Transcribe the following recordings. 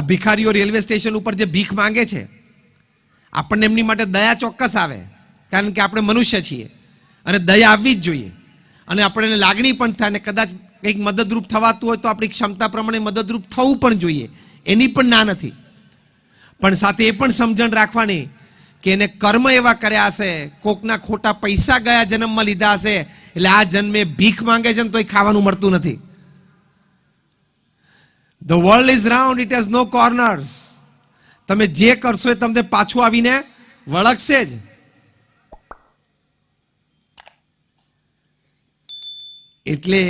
આ ભિખારીઓ railway station ઉપર જે ભીખ માંગે છે, આપણને એમની માટે દયા ચોક્કસ આવે, કારણ કે આપણે મનુષ્ય છીએ. અને દયા આવવી જ જોઈએ. અને આપણને લાગણી પણ થાય અને કદાચ કંઈક મદદરૂપ થવાતું હોય તો આપણી ક્ષમતા પ્રમાણે મદદરૂપ થવું પણ જોઈએ. એની પણ ના નથી. પણ સાથે એ પણ સમજણ રાખવાની કે એને કર્મ એવા કર્યા હશે, કોકના ખોટા પૈસા ગયા જન્મમાં લીધા હશે, એટલે આ જન્મે ભીખ માંગે છે ને તો એ ખાવાનું મળતું નથી. The world is round it has no corners તમે જે કરશો એ તમને પાછું આવીને વળગશે જ. એટલે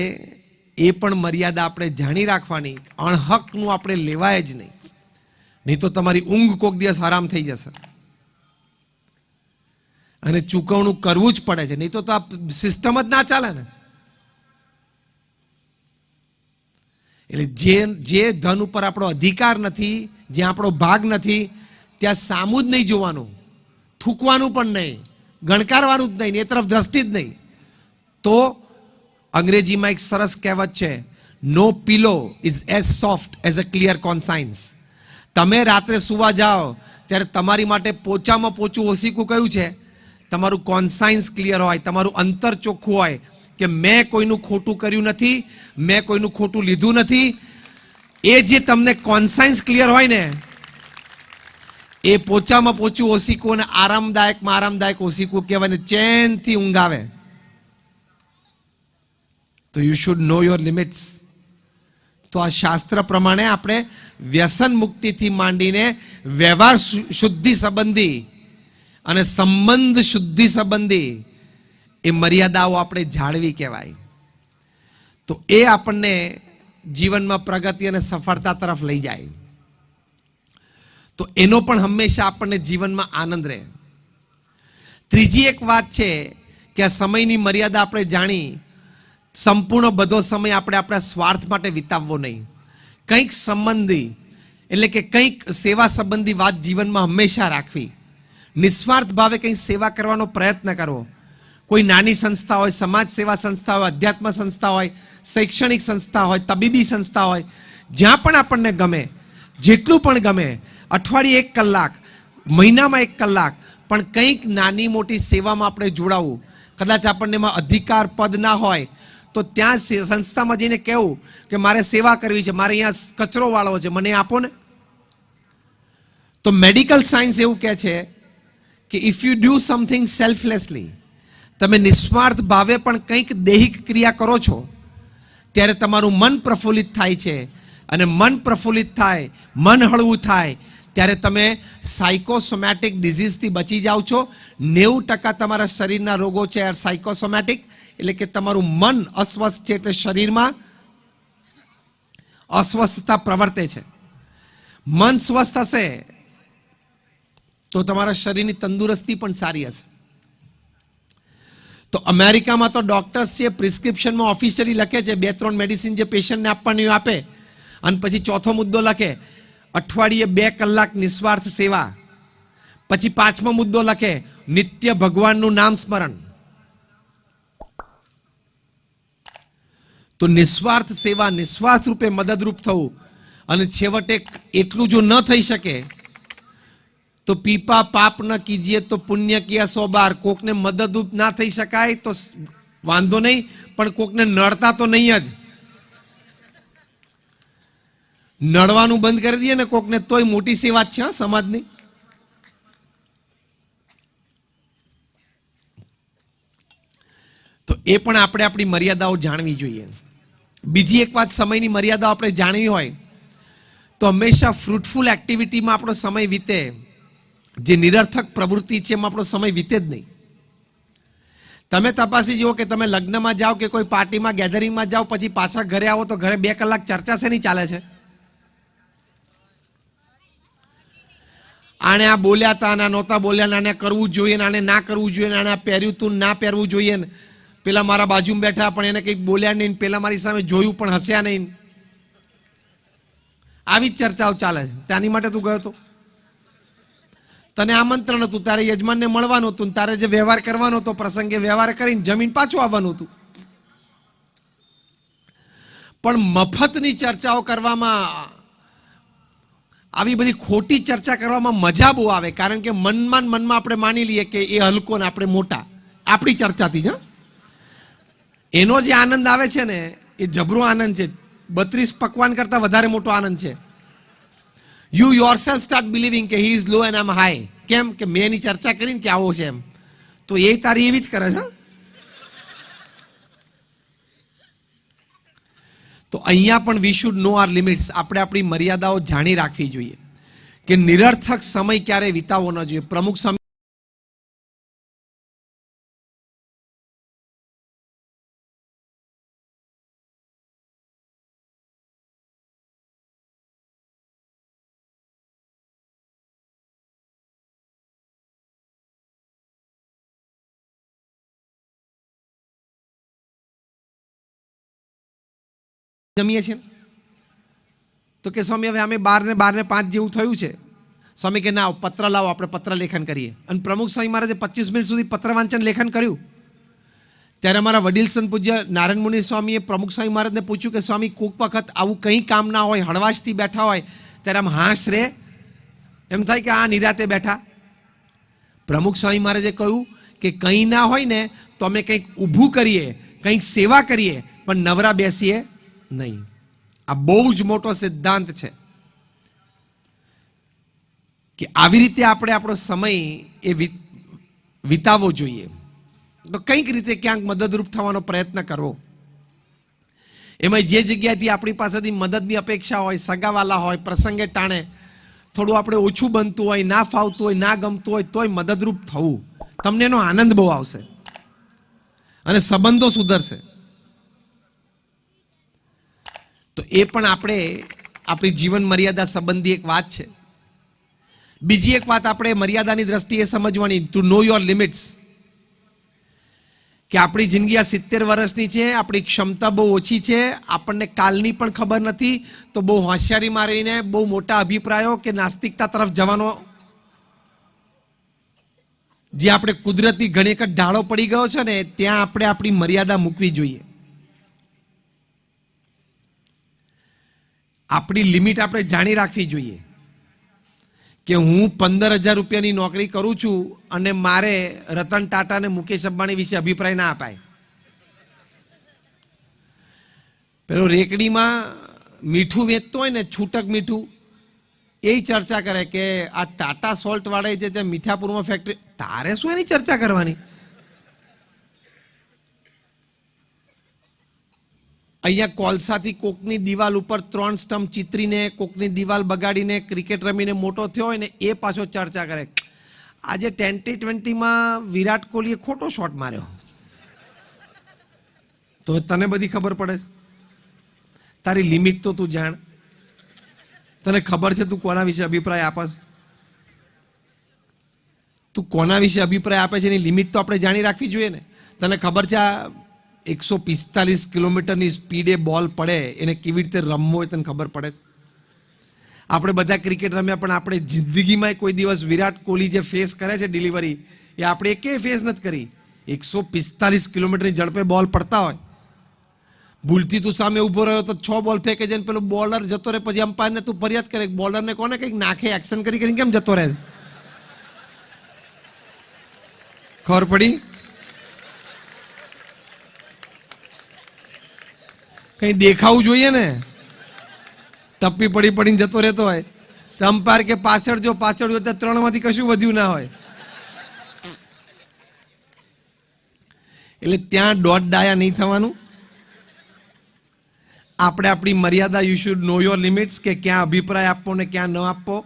એ પણ મર્યાદા આપણે જાણી રાખવાની, અણહકનું આપણે લેવાય જ નહીં. નહીં તો તમારી ઊંઘ કોક દિવસ આરામ થઈ જશે. અને ચૂકવણું કરવું જ પડે છે. નહીં તો આ સિસ્ટમ જ ના ચાલે ને. એટલે જે જે ધન ઉપર આપણો અધિકાર નથી જ્યાં આપણો ભાગ નથી, ત્યાં સામું જ નહીં જોવાનું. થૂકવાનું પણ નહીં. ગણકારવાનું જ નહીં એ તરફ દ્રષ્ટિ જ નહીં. તો અંગ્રેજીમાં એક સરસ કહેવત છે no pillow is as soft as a clear conscience તમે રાત્રે સુવા જાઓ, ત્યારે તમારી માટે પોચામાં પોચું ઓસીકું કયું છે? તમારું કોન્સાઇન્સ ક્લિયર હોય, તમારું અંતર ચોખ્ખું હોય. કે મેં કોઈનું ખોટું કર્યું નથી, મેં કોઈનું ખોટું લીધું નથી. એ જે તમને કોન્સાઇન્સ ક્લિયર હોય ને, એ પોચામાં પોચું ઓસીકું અને આરામદાયકમાં આરામદાયક ઓસીકું કહેવાય ને ચેનથી ઊંઘાવે. તો you should know your limits તો આ શાસ્ત્ર પ્રમાણે આપણે વ્યસન મુક્તિથી માંડીને વ્યવહાર શુદ્ધિ સંબંધી અને સંબંધ શુદ્ધિ સંબંધી એ મર્યાદાઓ આપણે જાળવી કહેવાય. તો એ આપણને જીવનમાં પ્રગતિ અને સફળતા તરફ લઈ જાય. તો એનો પણ હંમેશા આપણને જીવનમાં આનંદ રહે. ત્રીજી એક વાત છે કે આ સમયની મર્યાદા આપણે જાણી, સંપૂર્ણ બધો સમય આપણે આપણા સ્વાર્થ માટે વિતાવવો નહીં. કંઈક સંબંધી, એટલે કે કંઈક સેવા સંબંધી વાત જીવનમાં હંમેશા રાખવી. નિસ્વાર્થ ભાવે કંઈક સેવા કરવાનો પ્રયત્ન કરવો. કોઈ નાની સંસ્થા હોય, સમાજ સેવા સંસ્થા હોય, અધ્યાત્મ સંસ્થા હોય, શૈક્ષણિક સંસ્થા હોય, તબીબી સંસ્થા હોય, જ્યાં પણ આપણને ગમે, જેટલું પણ ગમે, અઠવાડિયે એક કલાક, મહિનામાં એક કલાક, પણ કંઈક નાની મોટી સેવામાં આપણે જોડાવું, કદાચ આપણને એમાં અધિકાર પદ ના હોય, તો ત્યાં સંસ્થામાં જઈને કહેવું કે મારે સેવા કરવી છે, મારે અહીંયા કચરો વાળવો છે, મને આપો ને. તો મેડિકલ સાયન્સ એવું કહે છે કે if you do something selflessly તમે નિસ્વાર્થ ભાવે પણ કંઈક દૈહિક ક્રિયા કરો છો, ત્યારે તમારું મન પ્રફુલ્લિત થાય છે. અને મન પ્રફુલ્લિત થાય, મન હળવું થાય, ત્યારે તમે સાયકોસોમેટિક ડિઝીઝથી બચી જાઓ છો. નેવું ટકા તમારા શરીરના રોગો છે સાયકોસોમેટિક એટલે કે તમારું મન અસ્વસ્થ છે એટલે શરીરમાં અસ્વસ્થતા પ્રવર્તે છે. મન સ્વસ્થ હશે તો તમારા શરીરની તંદુરસ્તી પણ સારી હશે. તો અમેરિકામાં તો ડોક્ટર્સ છે પ્રિસ્ક્રિપ્શનમાં ઓફિશિયલી લખે છે, બે ત્રણ મેડિસિન જે પેશન્ટને આપવાની આપે. અને પછી ચોથો મુદ્દો લખે, અઠવાડિયે બે કલાક નિસ્વાર્થ સેવા. પછી પાંચમો મુદ્દો લખે, નિત્ય ભગવાનનું નામ સ્મરણ. તો નિસ્વાર્થ સેવા નિસ્વાર્થ રૂપે મદદરૂપ થવું. અને છેવટે એટલું જો ન થઈ શકે તો પીપા પાપ ન કીજીએ તો પુણ્ય કિયા સો બાર. કોકને મદદરૂપ ના થઈ શકાય તો વાંધો નહીં, પણ કોકને નડતા તો નહીં જ. નડવાનું બંધ કરી દઈએ ને કોકને તોય મોટી સેવા છે સમાજની. તો એ પણ આપણે આપણી મર્યાદાઓ જાણવી જોઈએ. બીજી એક વાત સમયની મર્યાદાઓ આપણે જાણવી હોય, તો હંમેશા ફ્રૂટફુલ એક્ટિવિટીમાં આપણો સમય વીતે. જે નિરર્થક પ્રવૃત્તિ છે એમાં આપણો સમય વીતે જ નહીં. તમે તપાસી જુઓ કે તમે લગ્નમાં જાઓ કે કોઈ પાર્ટીમાં, ગેધરિંગમાં જાઓ, પછી પાછા ઘરે આવો તો ઘરે બે કલાક ચર્ચા શેની ચાલે છે? આણે આ બોલ્યા હતા આના નહોતા બોલ્યા આને કરવું જોઈએ, ને આને ના કરવું જોઈએ, ને આને આ પહેર્યું તું, ના પહેરવું જોઈએ, ને પેલા મારા બાજુમાં બેઠા પણ એને કંઈક બોલ્યા નહીં પેલા મારી સામે જોયું પણ હસ્યા નહીં. આવી જ ચર્ચાઓ ચાલે છે. ત્યાંની માટે તું ગયો હતો તને આમંત્રણ હતું, તારે યજમાનને મળવાનું હતું તારે જે વ્યવહાર કરવાનો હતો, પ્રસંગે વ્યવહાર કરીને જમીન પાછું આવવાનું હતું. પણ મફતની ચર્ચાઓ કરવામાં, આવી બધી ખોટી ચર્ચા કરવામાં મજા બહુ આવે, કારણ કે મનમાં મનમાં આપણે માની લઈએ કે એ હલકો ને આપણે મોટા. આપણી ચર્ચાથી જ? એનો જે આનંદ આવે છે ને, એ જબરો આનંદ છે. બત્રીસ પકવાન કરતા વધારે મોટો આનંદ છે. You yourself start believing કે he is low and I'm high કેમ? કે મેં એની ચર્ચા કરીને કે આવો છે એમ. તો એ તારી એવી જ કરે છે તો અહીંયા પણ we should know our limits આપણે આપણી મર્યાદાઓ જાણી રાખવી જોઈએ. કે નિરર્થક સમય ક્યારે વિતાવવો ન જોઈએ. પ્રમુખ સ્વામી જમીએ છીએ. તો કે સ્વામી, હવે અમે બાર ને બાર ને પાંચ જેવું થયું છે. સ્વામી કે, ના, પત્ર લાવો, આપણે પત્ર લેખન કરીએ. અને પ્રમુખ સ્વામી મહારાજે પચીસ મિનિટ સુધી પત્ર વાંચન લેખન કર્યું. ત્યારે અમારા વડીલ સંત પૂજ્ય નારાયણ મુનિ સ્વામીએ પ્રમુખ સ્વામી મહારાજને પૂછ્યું કે, સ્વામી, કોક વખત આવું કંઈ કામ ના હોય, હળવાશથી બેઠા હોય, ત્યારે આમ હાશ રે? એમ થાય કે આ નિરાતે બેઠા. પ્રમુખ સ્વામી મહારાજે કહ્યું કે, કંઈ ના હોય ને, તો અમે કંઈક ઊભું કરીએ, કંઈક સેવા કરીએ, પણ નવરા બેસીએ. નહીં. આ બહુ જ મોટો સિદ્ધાંત છે કે આવી રીતે આપણે આપણો સમય એ વિતાવવો જોઈએ. તો કંઈક રીતે ક્યાંક મદદરૂપ થવાનો પ્રયત્ન કરવો. એમાં જે જગ્યાએથી આપણી પાસેથી મદદની અપેક્ષા હોય, સગાવાલા હોય, પ્રસંગે ટાણે થોડું આપણે ઓછું બનતું હોય, ના ફાવતું હોય, ના ગમતું હોય, તોય મદદરૂપ થવું. તમને એનો આનંદ બહુ આવશે. અને સંબંધો સુધરશે. તો એ પણ આપણે આપણી જીવન મર્યાદા સંબંધી એક વાત છે. બીજી એક વાત આપણે મર્યાદાની દ્રષ્ટિએ સમજવાની ટુ નો યોર લિમિટ્સ કે આપણી જિંદગી આ સિત્તેર વર્ષની છે, આપણી ક્ષમતા બહુ ઓછી છે, આપણને કાલની પણ ખબર નથી, તો બહુ હોશિયારી મારીને બહુ મોટા અભિપ્રાયો કે નાસ્તિકતા તરફ જવાનો. જે આપણે કુદરતી ઘણી ઢાળો પડી ગયો છે ને, ત્યાં આપણે આપણી મર્યાદા મૂકવી જોઈએ. આપણી લિમિટ આપણે જાણી રાખવી જોઈએ કે હું પંદર હજાર રૂપિયાની નોકરી કરું છું અને મારે રતન ટાટા અને મુકેશ અંબાણી વિશે અભિપ્રાય ના અપાય. પેલો રેકડીમાં મીઠું વેચતો હોય ને છૂટક મીઠું, એ ચર્ચા કરે કે આ ટાટા સોલ્ટ વાળા જે મીઠાપુરમાં ફેક્ટરી તારે શું એની ચર્ચા કરવાની? અહીંયા કોલસાથી કોકની દિવાલ ઉપર ત્રણ સ્ટમ્પ ચિતરીને, કોકની દિવાલ બગાડીને, ક્રિકેટ રમીને મોટો થયો હોય ને એ પાછો ચર્ચા કરે. આજે ટ્વેન્ટી ટ્વેન્ટીમાં વિરાટ કોહલીએ ખોટો શોટ માર્યો. તો તને બધી ખબર પડે? તારી લિમિટ તો તું જાણ. તને ખબર છે તું કોના વિશે અભિપ્રાય આપે તું કોના વિશે અભિપ્રાય આપે છે એની લિમિટ તો આપણે જાણી રાખવી જોઈએ ને. તને ખબર છે આ એકસો પિસ્તાલીસ કિલોમીટરની સ્પીડે બોલ પડે, એને કેવી રીતે રમવો એ તને ખબર પડે આપણે બધા ક્રિકેટ રમ્યા, પણ આપણે જિંદગીમાં કોઈ દિવસ વિરાટ કોહલી જે ફેસ કરે છે ડિલિવરી એ આપણે એકે ફેસ નથી કરી. એકસો પિસ્તાલીસ કિલોમીટરની ઝડપે બોલ પડતા હોય. ભૂલથી તું સામે ઊભો રહ્યો તો છ બોલ ફેંકે છે પેલો બોલર જતો રહે, પછી અમ્પાયરને તું ફરિયાદ કરે બોલરને કોને કંઈક નાખે એક્શન કરી કરીને કેમ જતો રહે? ખબર પડી? કંઈ દેખાવું જોઈએ ને? ટપ્પી પડી પડીને જતો રહેતો હોય. તો અમ્પાયર કે પાછળ જો પાછળ જો, તો ત્રણમાંથી કશું વધ્યું ના હોય. એટલે ત્યાં દોઢ ડાયા નહીં થવાનું. આપણે આપણી મર્યાદા you should know your limits કે ક્યાં અભિપ્રાય આપવો ને ક્યાં ન આપવો